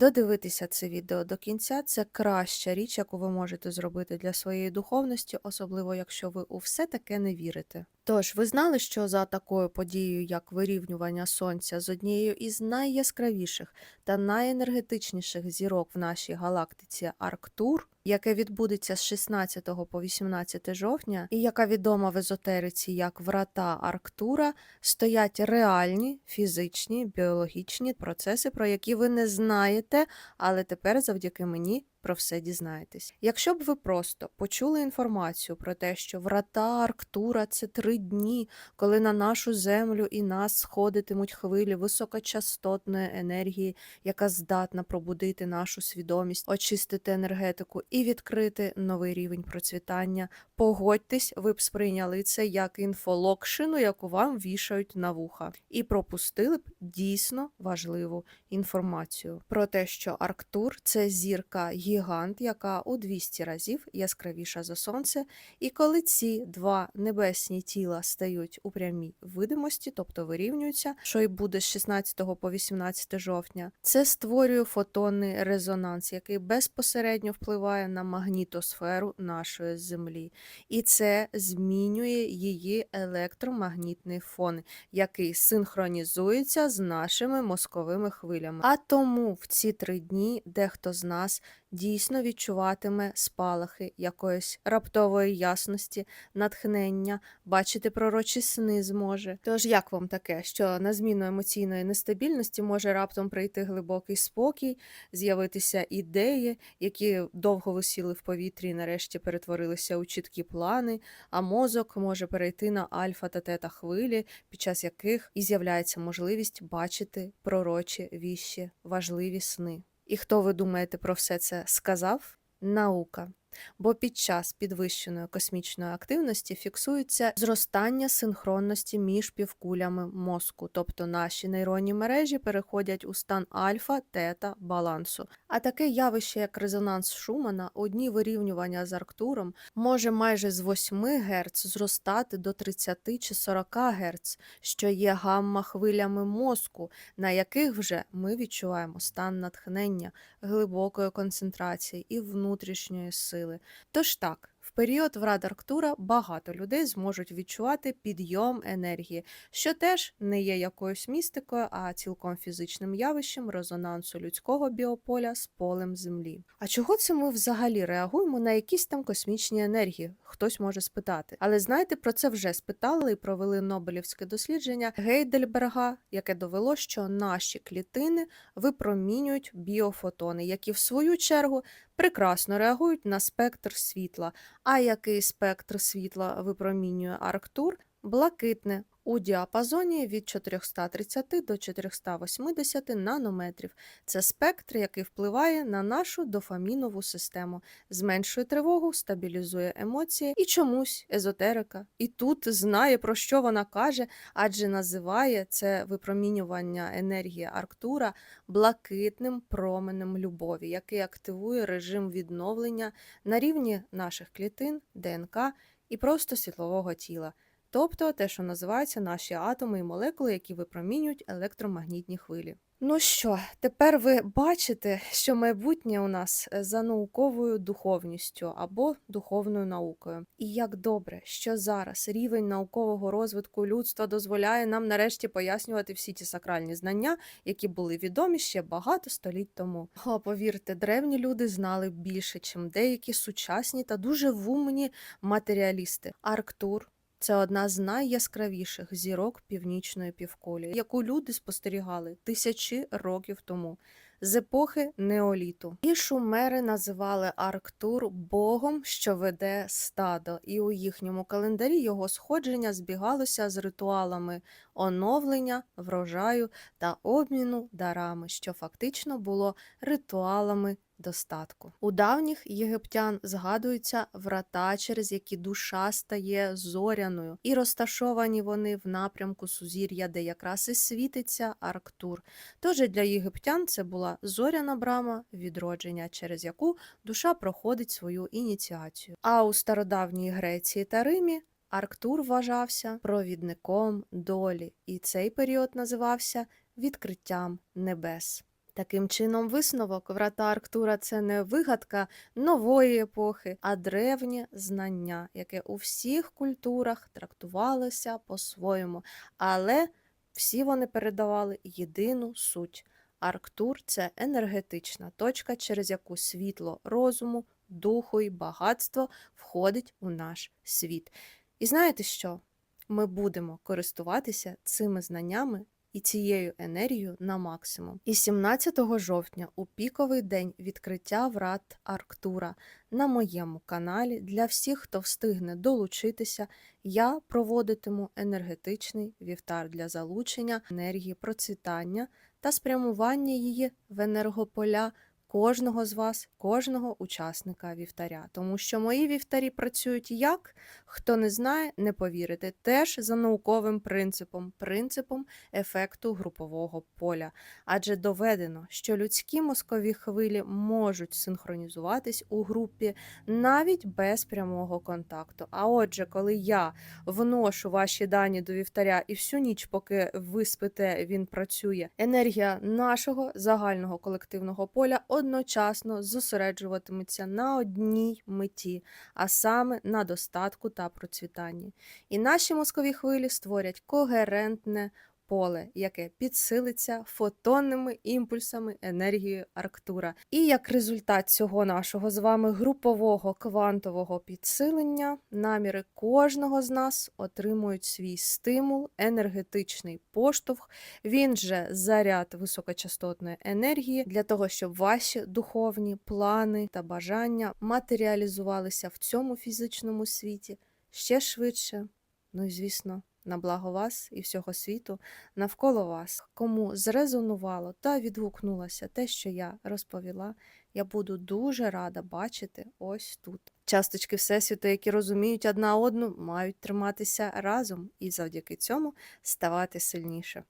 Додивитися це відео до кінця це краща річ, яку ви можете зробити для своєї духовності, особливо якщо ви у все таке не вірите. Тож, ви знали, що за такою подією, як вирівнювання сонця з однією із найяскравіших та найенергетичніших зірок в нашій галактиці Арктур, яке відбудеться з 16 по 18 жовтня, і яка відома в езотериці як врата Арктура, стоять реальні фізичні біологічні процеси, про які ви не знаєте, але тепер завдяки мені про все дізнаєтесь. Якщо б ви просто почули інформацію про те, що врата Арктура це три дні, коли на нашу землю і нас сходитимуть хвилі високочастотної енергії, яка здатна пробудити нашу свідомість, очистити енергетику і відкрити новий рівень процвітання, погодьтесь, ви б сприйняли це як інфолокшину, яку вам вішають на вуха, і пропустили б дійсно важливу інформацію про те, що Арктур це зірка гігант, яка у 200 разів яскравіша за сонце. І коли ці два небесні тіла стають у прямій видимості, тобто вирівнюються, що й буде з 16 по 18 жовтня, це створює фотонний резонанс, який безпосередньо впливає на магнітосферу нашої Землі. І це змінює її електромагнітний фон, який синхронізується з нашими мозковими хвилями. А тому в ці три дні дехто з нас дійсно відчуватиме спалахи якоїсь раптової ясності, натхнення, бачити пророчі сни зможе. Тож як вам таке, що на зміну емоційної нестабільності може раптом прийти глибокий спокій, з'явитися ідеї, які довго висіли в повітрі і нарешті перетворилися у чіткі плани, а мозок може перейти на альфа та тета хвилі, під час яких і з'являється можливість бачити пророчі віщі, важливі сни. І хто ви думаєте про все це сказав? Наука. Бо під час підвищеної космічної активності фіксується зростання синхронності між півкулями мозку, тобто наші нейронні мережі переходять у стан альфа, тета балансу. А таке явище, як резонанс Шумана, у дні вирівнювання з Арктуром, може майже з 8 Гц зростати до 30 чи 40 Гц, що є гамма-хвилями мозку, на яких вже ми відчуваємо стан натхнення, глибокої концентрації і внутрішньої сили. Тож так, в період врат Арктура багато людей зможуть відчувати підйом енергії, що теж не є якоюсь містикою, а цілком фізичним явищем резонансу людського біополя з полем Землі. А чого це ми взагалі реагуємо на якісь там космічні енергії? Хтось може спитати. Але знаєте, про це вже спитали і провели Нобелівське дослідження Гейдельберга, яке довело, що наші клітини випромінюють біофотони, які в свою чергу прекрасно реагують на спектр світла. А який спектр світла випромінює Арктур? Блакитне у діапазоні від 430 до 480 нанометрів. Це спектр, який впливає на нашу дофамінову систему, зменшує тривогу, стабілізує емоції і чомусь езотерика. І тут знає, про що вона каже, адже називає це випромінювання енергії Арктура блакитним променем любові, який активує режим відновлення на рівні наших клітин, ДНК і просто світлового тіла. Тобто те, що називаються наші атоми і молекули, які випромінюють електромагнітні хвилі. Ну що, тепер ви бачите, що майбутнє у нас е, за науковою духовністю або духовною наукою. І як добре, що зараз рівень наукового розвитку людства дозволяє нам нарешті пояснювати всі ті сакральні знання, які були відомі ще багато століть тому. О, повірте, древні люди знали більше, чим деякі сучасні та дуже вумні матеріалісти. Арктур. Це одна з найяскравіших зірок північної півкулі, яку люди спостерігали тисячі років тому з епохи неоліту. І шумери називали Арктур богом, що веде стадо, і у їхньому календарі його сходження збігалося з ритуалами оновлення, врожаю та обміну дарами, що фактично було ритуалами достатку. У давніх єгиптян згадуються врата, через які душа стає зоряною, і розташовані вони в напрямку сузір'я, де якраз і світиться Арктур. Тож для єгиптян це була зоряна брама відродження, через яку душа проходить свою ініціацію. А у стародавній Греції та Римі Арктур вважався провідником долі, і цей період називався відкриттям небес. Таким чином, висновок врата Арктура це не вигадка нової епохи, а древнє знання, яке у всіх культурах трактувалося по-своєму, але всі вони передавали єдину суть. Арктур це енергетична точка, через яку світло розуму, духу і багатство входить у наш світ. І знаєте що? Ми будемо користуватися цими знаннями і цією енергією на максимум. І 17 жовтня, у піковий день відкриття врат Арктура на моєму каналі для всіх, хто встигне долучитися, я проводитиму енергетичний вівтар для залучення енергії процвітання та спрямування її в енергополя кожного з вас, кожного учасника вівтаря. Тому що мої вівтарі працюють як, хто не знає, не повірите, теж за науковим принципом, принципом ефекту групового поля. Адже доведено, що людські мозкові хвилі можуть синхронізуватись у групі навіть без прямого контакту. А отже, коли я вношу ваші дані до вівтаря і всю ніч, поки ви спите, він працює, енергія нашого загального колективного поля одночасно зосереджуватиметься на одній меті, а саме на достатку та процвітанні. І наші мозкові хвилі створять когерентне поле, яке підсилиться фотонними імпульсами енергії Арктура. І як результат цього нашого з вами групового квантового підсилення, наміри кожного з нас отримують свій стимул, енергетичний поштовх, він же заряд високочастотної енергії для того, щоб ваші духовні плани та бажання матеріалізувалися в цьому фізичному світі ще швидше. Ну і звісно, на благо вас і всього світу навколо вас, кому зрезонувало та відгукнулося те, що я розповіла, я буду дуже рада бачити ось тут. Часточки Всесвіту, які розуміють одна одну, мають триматися разом і завдяки цьому ставати сильніше.